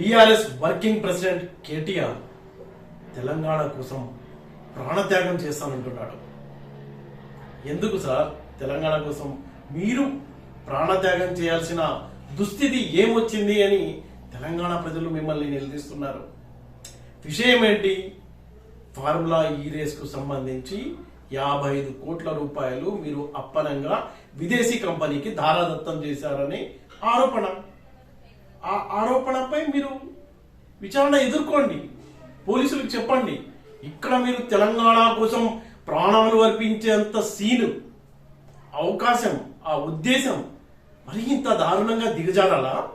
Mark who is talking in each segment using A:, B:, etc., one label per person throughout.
A: BRS working president KTR Telangana కోసం ప్రాణత్యాగం చేస్తానంటున్నాడు. ఎందుకు సార్? తెలంగాణ కోసం మీరు ప్రాణత్యాగం చేయాల్సిన దుస్థితి ఏమొచ్చింది అని తెలంగాణ ప్రజలు మిమ్మల్ని నిలదీస్తున్నారు. విషయం ఏంటి ఫార్ములా ఈ రేస్కు సంబంధించి యాభై ఐదు కోట్ల రూపాయలు మీరు అప్పనంగా విదేశీ కంపెనీకి దారాదత్తం చేశారని ఆరోపణ. ఆ ఆరోపణపై మీరు విచారణ ఎదుర్కోండి. పోలీసులకు చెప్పండి. ఇక్కడ మీరు తెలంగాణ కోసం ప్రాణాలు అర్పించేంత సీను అవకాశం ఆ ఉద్దేశం మరి ఇంత దారుణంగా దిగజారాలా?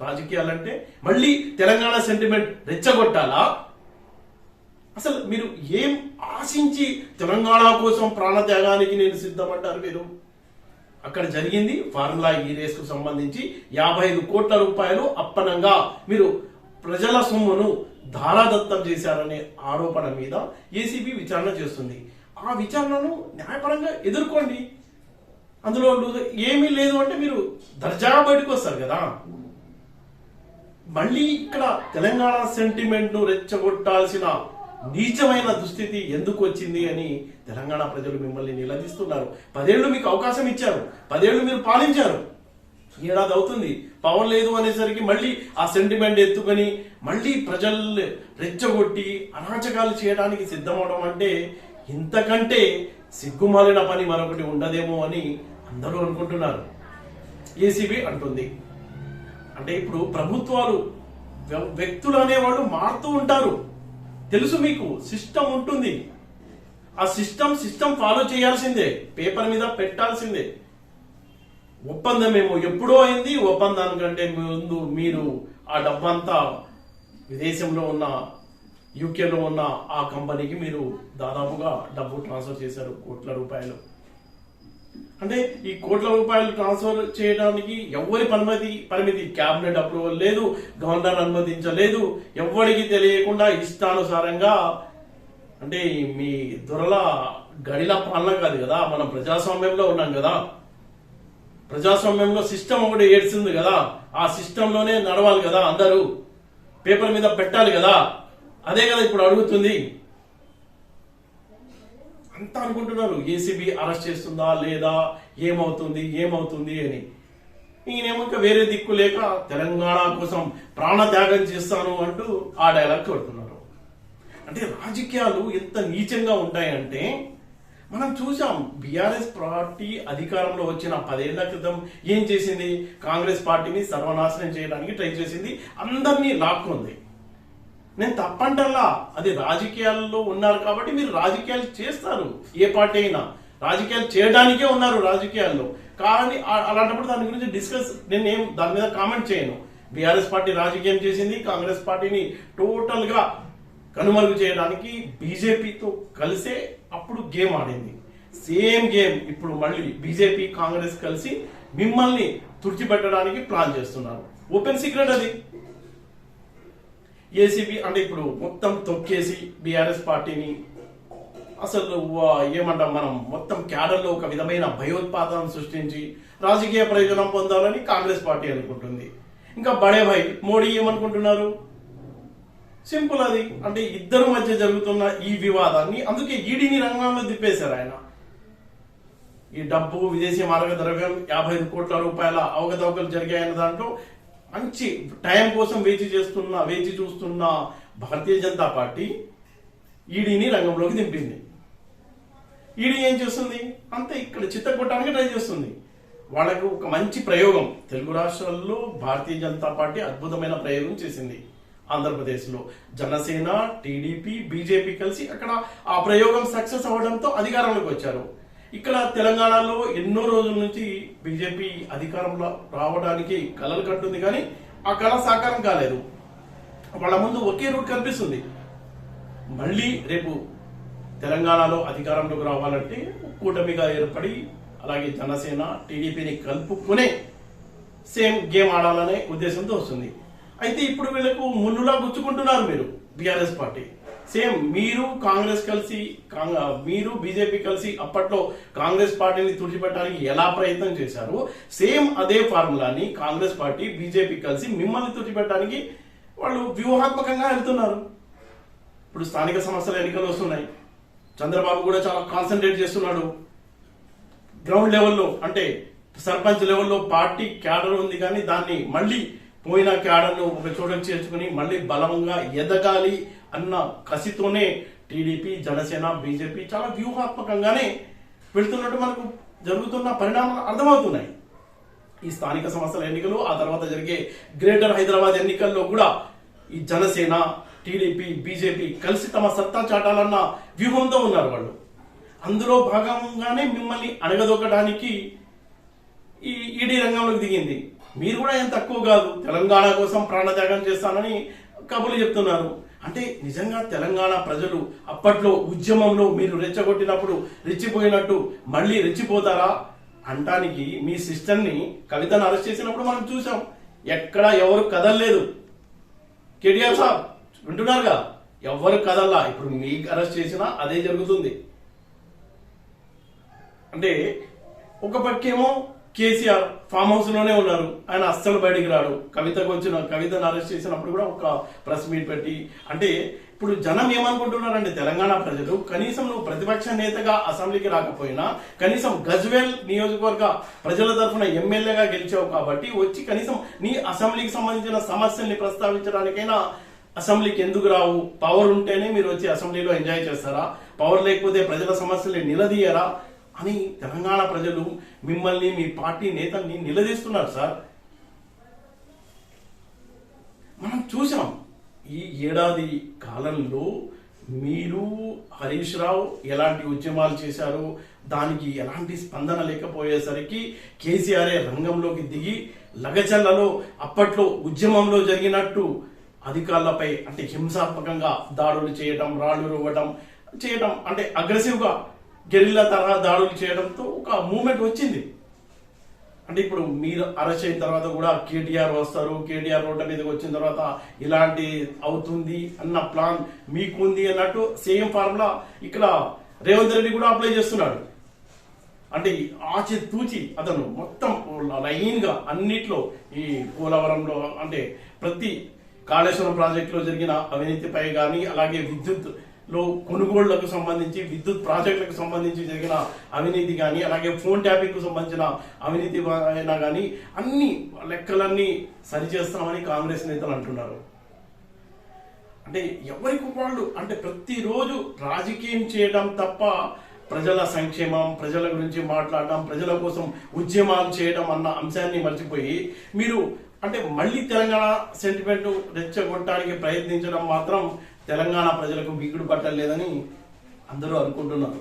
A: రాజకీయాలంటే మళ్ళీ తెలంగాణ సెంటిమెంట్ రెచ్చగొట్టాలా? అసలు మీరు ఏం ఆశించి తెలంగాణ కోసం ప్రాణత్యాగానికి నేను సిద్ధమంటారు మీరు? అక్కడ జరిగింది. ఫార్ములా ఈ రేస్కు సంబంధించి యాభై ఐదు కోట్ల రూపాయలు అప్పనంగా మీరు ప్రజల సొమ్మును ధారాదత్తం చేశారనే ఆరోపణ మీద ఏసీబీ విచారణ చేస్తుంది. ఆ విచారణను న్యాయపరంగా ఎదుర్కోండి. అందులో ఏమీ లేదు అంటే మీరు దర్జాగా బయటకు వస్తారు కదా. మళ్ళీ ఇక్కడ తెలంగాణ సెంటిమెంట్ను రెచ్చగొట్టాల్సిన నీచమైన దుస్థితి ఎందుకు వచ్చింది అని తెలంగాణ ప్రజలు మిమ్మల్ని నిలదీస్తున్నారు. పదేళ్ళు మీకు అవకాశం ఇచ్చారు. పదేళ్ళు మీరు పాలించారు. ఏడాది అవుతుంది. పవన్ లేదు అనేసరికి మళ్ళీ ఆ సెంటిమెంట్ ఎత్తుకొని మళ్ళీ ప్రజల్ని రెచ్చగొట్టి అనాచకాలు చేయడానికి సిద్ధమవడం అంటే ఇంతకంటే సిగ్గుమాలిన పని మరొకటి ఉండదేమో అని అందరూ అనుకుంటున్నారు. ఏసీబీ అంటుంది. అంటే ఇప్పుడు ప్రభుత్వాలు వ్య- వ్యక్తులు అనేవాళ్ళు మారుతూ ఉంటారు. తెలుసు మీకు సిస్టమ్ ఉంటుంది. ఆ సిస్టమ్ సిస్టమ్ ఫాలో చేయాల్సిందే. పేపర్ మీద పెట్టాల్సిందే. ఒప్పందం ఏమో ఎప్పుడో అయింది ఒప్పందానికంటే ముందు మీరు ఆ డబ్బంతా విదేశంలో ఉన్న యూకేలో ఉన్న ఆ కంపెనీకి మీరు దాదాపుగా డబ్బు ట్రాన్స్ఫర్ చేశారు కోట్ల రూపాయలు. అంటే ఈ కోట్ల రూపాయలు ట్రాన్స్ఫర్ చేయడానికి ఎవరి పరిమితి పరిమితి? క్యాబినెట్ అప్రూవల్ లేదు గవర్నర్ అనుమతించలేదు. ఎవరికి తెలియకుండా ఇష్టానుసారంగా అంటే మీ దొరల గడిల పాలన కాదు కదా మనం ప్రజాస్వామ్యంలో ఉన్నాం కదా. ప్రజాస్వామ్యంలో సిస్టమ్ ఒకటి ఏడ్చింది కదా ఆ సిస్టంలోనే నడవాలి కదా అందరూ. పేపర్ మీద పెట్టాలి కదా. అదే కదా ఇప్పుడు అడుగుతుంది. అంతా అనుకుంటున్నారు ఏసీబీ అరెస్ట్ చేస్తుందా లేదా? ఏమవుతుంది? ఏమవుతుంది అని. ఈయనేమో ఇంకా వేరే దిక్కు లేక తెలంగాణ కోసం ప్రాణత్యాగం చేస్తాను అంటూ ఆ డైలాగ్ కొడుతున్నారు అంటే రాజకీయాలు ఎంత నీచంగా ఉంటాయంటే మనం చూసాం బీఆర్ఎస్ పార్టీ అధికారంలో వచ్చిన పదేళ్ళ క్రితం ఏం చేసింది? కాంగ్రెస్ పార్టీని సర్వనాశనం చేయడానికి ట్రై చేసింది. అందరినీ లాక్కుంది. నేను తప్పంటల్లా. అది రాజకీయాల్లో ఉన్నారు కాబట్టి మీరు రాజకీయాలు చేస్తారు. ఏ పార్టీ అయినా. రాజకీయాలు చేయడానికే ఉన్నారు రాజకీయాల్లో. కానీ అలాంటప్పుడు దాని గురించి డిస్కస్ నేను ఏం దాని మీద కామెంట్ చేయను. బీఆర్ఎస్ పార్టీ రాజకీయం చేసింది కాంగ్రెస్ పార్టీని టోటల్గా కనుమరుగు చేయడానికి బీజేపీతో కలిసే అప్పుడు గేమ్ ఆడింది. సేమ్ గేమ్ ఇప్పుడు మళ్ళీ బీజేపీ కాంగ్రెస్ కలిసి మిమ్మల్ని తుడిచిపెట్టడానికి ప్లాన్ చేస్తున్నారు. ఓపెన్ సీక్రెట్ అది. ఏసీబీ అంటే ఇప్పుడు మొత్తం తొక్కేసి బీఆర్ఎస్ పార్టీని అసలు వా- ఏమంటాం మనం మొత్తం క్యాడర్లో ఒక విధమైన భయోత్పాదన సృష్టించి రాజకీయ ప్రయోజనం పొందాలని కాంగ్రెస్ పార్టీ అనుకుంటుంది. ఇంకా బడే భాయ్ మోడీ ఏమనుకుంటున్నారు? సింపుల్ అది. అంటే ఇద్దరు మధ్య జరుగుతున్న ఈ వివాదాన్ని అందుకే ఈడీని రంగంలో దిప్పేశారు ఆయన. ఈ డబ్బు విదేశీ మార్గ ద్రవ్యం యాభై ఐదు కోట్ల రూపాయల అవకతవకలు జరిగాయన్న దాంట్లో మంచి టైం కోసం వేచి చేస్తున్న వేచి చూస్తున్న భారతీయ జనతా పార్టీ ఈడీని రంగంలోకి దింపింది. ఈడీ ఏం చేస్తుంది? అంతే ఇక్కడ చిత్తకొట్టడానికి ట్రై చేస్తుంది. వాళ్ళకు ఒక మంచి ప్రయోగం. తెలుగు రాష్ట్రాల్లో భారతీయ జనతా పార్టీ అద్భుతమైన ప్రయోగం చేసింది. ఆంధ్రప్రదేశ్లో జనసేన టీడీపీ బీజేపీ కలిసి అక్కడ ఆ ప్రయోగం సక్సెస్ అవ్వడంతో అధికారంలోకి వచ్చారు. ఇక్కడ తెలంగాణలో ఎన్నో రోజుల నుంచి బీజేపీ అధికారంలో రావడానికి కలలు కట్టుంది కానీ ఆ కళ సాకారం కాలేదు. వాళ్ళ ముందు ఒకే రూట్ కనిపిస్తుంది. మళ్ళీ రేపు తెలంగాణలో అధికారంలోకి రావాలంటే కూటమిగా ఏర్పడి అలాగే జనసేన టీడీపీని కలుపుకునే సేమ్ గేమ్ ఆడాలనే ఉద్దేశంతో వస్తుంది. అయితే ఇప్పుడు వీళ్ళకు మున్నులా గుచ్చుకుంటున్నారు మీరు బీఆర్ఎస్ పార్టీ. సేమ్ మీరు కాంగ్రెస్ కలిసి మీరు బీజేపీ కలిసి అప్పట్లో కాంగ్రెస్ పార్టీని తుడిచిపెట్టడానికి ఎలా ప్రయత్నం చేశారో సేమ్ అదే ఫార్ములాని కాంగ్రెస్ పార్టీ బీజేపీ కలిసి మిమ్మల్ని తుడిచిపెట్టడానికి వాళ్ళు వ్యూహాత్మకంగా వెళ్తున్నారు. ఇప్పుడు స్థానిక సంస్థల ఎన్నికలు వస్తున్నాయి. చంద్రబాబు కూడా చాలా కాన్సన్ట్రేట్ చేస్తున్నాడు. గ్రౌండ్ లెవెల్లో అంటే సర్పంచ్ లెవెల్లో పార్టీ క్యాడర్ ఉంది కానీ దాన్ని మళ్ళీ పోయిన క్యాడర్ను ఒక చోట చేర్చుకుని మళ్ళీ బలంగా ఎదగాలి అన్న కసితోనే టీడీపీ జనసేన బీజేపీ చాలా వ్యూహాత్మకంగానే వెళ్తున్నట్టు మనకు జరుగుతున్న పరిణామాలు అర్థమవుతున్నాయి. ఈ స్థానిక సంస్థల ఎన్నికలు ఆ తర్వాత జరిగే గ్రేటర్ హైదరాబాద్ ఎన్నికల్లో కూడా ఈ జనసేన టీడీపీ బీజేపీ కలిసి తమ సత్తా చాటాలన్న వ్యూహంతో ఉన్నారు వాళ్ళు. అందులో భాగంగానే మిమ్మల్ని అడగదొక్కడానికి ఈ ఈడీ రంగంలోకి దిగింది. మీరు కూడా ఏం తక్కువ కాదు. తెలంగాణ కోసం ప్రాణత్యాగం చేస్తానని కబులు చెప్తున్నారు. అంటే నిజంగా తెలంగాణ ప్రజలు అప్పట్లో ఉద్యమంలో మీరు రెచ్చగొట్టినప్పుడు రెచ్చిపోయినట్టు మళ్ళీ రెచ్చిపోతారా? అంటానికి మీ సిస్టర్ని కవితను అరెస్ట్ చేసినప్పుడు మనం చూసాం ఎక్కడ ఎవరు కదలలేదు. కేటీఆర్ సాబ్ వింటున్నారుగా? ఎవరు కదల్లా? ఇప్పుడు మీకు అరెస్ట్ చేసినా అదే జరుగుతుంది. అంటే ఒక పక్కేమో కేసీఆర్ ఫామ్ హౌస్లోనే ఉన్నారు. ఆయన అస్సలు బయటికి రాడు. కవితకు వచ్చిన కవితను అరెస్ట్ చేసినప్పుడు కూడా ఒక ప్రెస్ మీట్ పెట్టి అంటే ఇప్పుడు జనం ఏమనుకుంటున్నారంటే తెలంగాణ ప్రజలు కనీసం నువ్వు ప్రతిపక్ష నేతగా అసెంబ్లీకి రాకపోయినా కనీసం గజ్వేల్ నియోజకవర్గ ప్రజల తరఫున ఎమ్మెల్యేగా గెలిచావు కాబట్టి వచ్చి కనీసం నీ అసెంబ్లీకి సంబంధించిన సమస్యల్ని ప్రస్తావించడానికైనా అసెంబ్లీకి ఎందుకు రావు? పవర్ ఉంటేనే మీరు వచ్చి అసెంబ్లీలో ఎంజాయ్ చేస్తారా? పవర్ లేకపోతే ప్రజల సమస్యల్ని నిలదీయరా? అని తెలంగాణ ప్రజలు మిమ్మల్ని మీ పార్టీ నేతల్ని నిలదీస్తున్నారు సార్. మనం చూసాం ఈ ఏడాది కాలంలో మీరు హరీష్ రావు ఎలాంటి ఉద్యమాలు చేశారు దానికి ఎలాంటి స్పందన లేకపోయేసరికి కేసీఆర్ఏ రంగంలోకి దిగి లగచల్లలో అప్పట్లో ఉద్యమంలో జరిగినట్టు అధికారులపై అంటే హింసాత్మకంగా దాడులు చేయటం రాళ్ళు రువ్వటం చేయటం అంటే అగ్రెసివ్గా గెరిల్లా తరహా దాడులు చేయడంతో ఒక మూమెంట్ వచ్చింది. అంటే ఇప్పుడు మీరు అరెస్ట్ అయిన తర్వాత కూడా కేటీఆర్ వస్తారు కేటీఆర్ రోడ్ల మీదకి వచ్చిన తర్వాత ఇలాంటి అవుతుంది అన్న ప్లాన్ మీకుంది అన్నట్టు సేమ్ ఫార్ములా ఇక్కడ రేవంత్ రెడ్డి కూడా అప్లై చేస్తున్నాడు. అంటే ఆచి తూచి అతను మొత్తం లైన్గా అన్నిట్లో ఈ పోలవరంలో అంటే ప్రతి కాళేశ్వరం ప్రాజెక్టులో జరిగిన అవినీతిపై కానీ అలాగే విద్యుత్ లో కొనుగోళ్ళకు సంబంధించి విద్యుత్ ప్రాజెక్టులకు సంబంధించి జరిగిన అవినీతి కానీ అలాగే ఫోన్ ట్యాపింగ్కు సంబంధించిన అవినీతి అయినా కానీ అన్ని లెక్కలన్నీ సరిచేస్తామని కాంగ్రెస్ నేతలు అంటున్నారు. అంటే ఎవరికి వాళ్ళు అంటే ప్రతిరోజు రాజకీయం చేయడం తప్ప ప్రజల సంక్షేమం ప్రజల గురించి మాట్లాడడం ప్రజల కోసం ఉద్యమాలు చేయడం అన్న అంశాన్ని మర్చిపోయి మీరు అంటే మళ్ళీ తెలంగాణ సెంటిమెంట్ రెచ్చగొట్టడానికి ప్రయత్నించడం మాత్రం తెలంగాణ ప్రజలకు బిగుడు పట్టలేదని అందరూ అనుకుంటున్నారు.